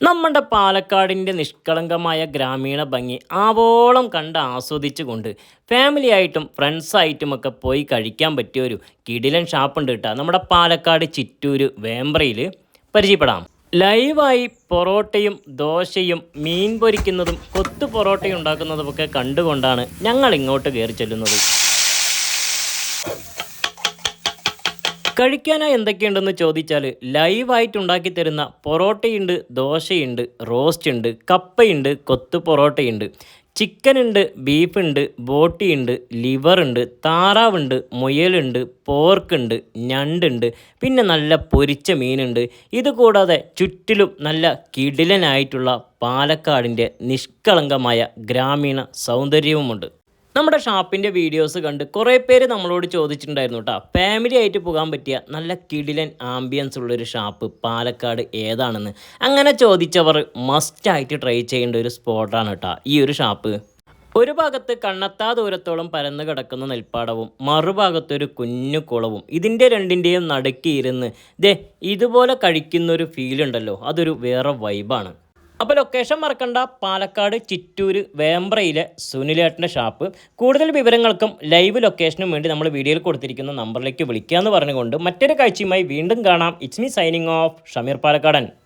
നമ്മുടെ പാലക്കാടിന്റെ നിഷ്കളങ്കമായ ഗ്രാമീണ ഭംഗി ആവോളം കണ്ട് ആസ്വദിച്ചുകൊണ്ട് ഫാമിലി ആയിട്ടും ഫ്രണ്ട്സായിട്ടും ഒക്കെ പോയി കഴിക്കാൻ പറ്റിയ ഒരു കിടിലൻ ഷാപ്പുണ്ട് കേട്ടോ. നമ്മുടെ പാലക്കാട് ചിറ്റൂര് വേമ്പ്രയിൽ പരിചയപ്പെടാം. ലൈവായി പൊറോട്ടയും ദോശയും മീൻ പൊരിക്കുന്നതും കൊത്തു പൊറോട്ടയും ഉണ്ടാക്കുന്നതുമൊക്കെ കണ്ടുകൊണ്ടാണ് ഞങ്ങൾ ഇങ്ങോട്ട് കയറി ചെല്ലുന്നത്. കഴിക്കാനായി എന്തൊക്കെയുണ്ടെന്ന് ചോദിച്ചാൽ ലൈവായിട്ട് ഉണ്ടാക്കി തരുന്ന പൊറോട്ടയുണ്ട് ദോശയുണ്ട് റോസ്റ്റ് ഉണ്ട് കപ്പയുണ്ട് കൊത്തു പൊറോട്ടയുണ്ട്. ചിക്കൻ ഉണ്ട് ബീഫ് ഉണ്ട് ബോട്ടിയുണ്ട് ലിവർ ഉണ്ട് താറാവുണ്ട് മുയലുണ്ട് പോർക്ക് പോർക്കുണ്ട് ഞണ്ടുണ്ട് പിന്നെ നല്ല പൊരിച്ച മീനുണ്ട്. ഇത് കൂടാതെ ചുറ്റിലും നല്ല കിടിലനായിട്ടുള്ള പാലക്കാടിന്റെ നിഷ്കളങ്കമായ ഗ്രാമീണ സൗന്ദര്യവുമുണ്ട്. നമ്മുടെ ഷാപ്പിന്റെ വീഡിയോസ് കണ്ട് കുറേ പേര് നമ്മളോട് ചോദിച്ചിട്ടുണ്ടായിരുന്നു കേട്ടോ ഫാമിലി ആയിട്ട് പോകാൻ പറ്റിയ നല്ല കിടിലൻ ആംബിയൻസ് ഉള്ളൊരു ഷാപ്പ് പാലക്കാട് ഏതാണെന്ന്. അങ്ങനെ ചോദിച്ചവർ മസ്റ്റായിട്ട് ട്രൈ ചെയ്യേണ്ട ഒരു സ്പോട്ടാണ് കേട്ടോ ഈ ഒരു ഷാപ്പ്. ഒരു ഭാഗത്ത് കണ്ണത്താ ദൂരത്തോളം പരന്നു കിടക്കുന്ന നെൽപ്പാടവും മറുഭാഗത്ത് ഒരു കുഞ്ഞു കുളവും ഇതിന്റെ രണ്ടിന്റെയും നടുക്കിയിരുന്ന് ദേ ഇതുപോലെ കഴിക്കുന്നൊരു ഫീൽ ഉണ്ടല്ലോ അതൊരു വേറെ വൈബാണ് അപ്പോൾ ലൊക്കേഷൻ മറക്കണ്ട. പാലക്കാട് ചിറ്റൂര് വേമ്പ്രയിലെ സുനിലേട്ടന്റെ ഷാപ്പ് കൂടുതൽ വിവരങ്ങൾക്കും ലൈവ് ലൊക്കേഷനും വേണ്ടി നമ്മൾ വീഡിയോയിൽ കൊടുത്തിരിക്കുന്ന നമ്പറിലേക്ക് വിളിക്കുക എന്ന് പറഞ്ഞുകൊണ്ട് മറ്റൊരു കാഴ്ചയുമായി വീണ്ടും കാണാം. It's me signing off Shameer Palakkadan.